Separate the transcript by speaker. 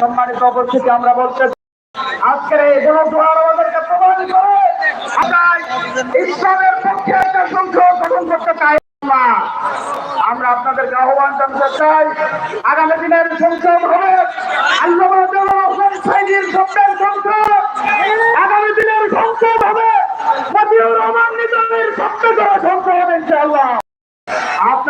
Speaker 1: সম্মানিত উপস্থিতি আমরা বলতে আজকের আমাদেরকে প্রমাণ করে আমরা পক্ষে একটা সংসদ গঠন করতে চাই। আমরা আপনাদেরকে আহ্বান জানাতে চাই, আগামী দিনের সংসদ হবে। সংসদ আগামী দিনের সংসদ হবে। মতিউর সংসদ হবে ইনশাআল্লাহ।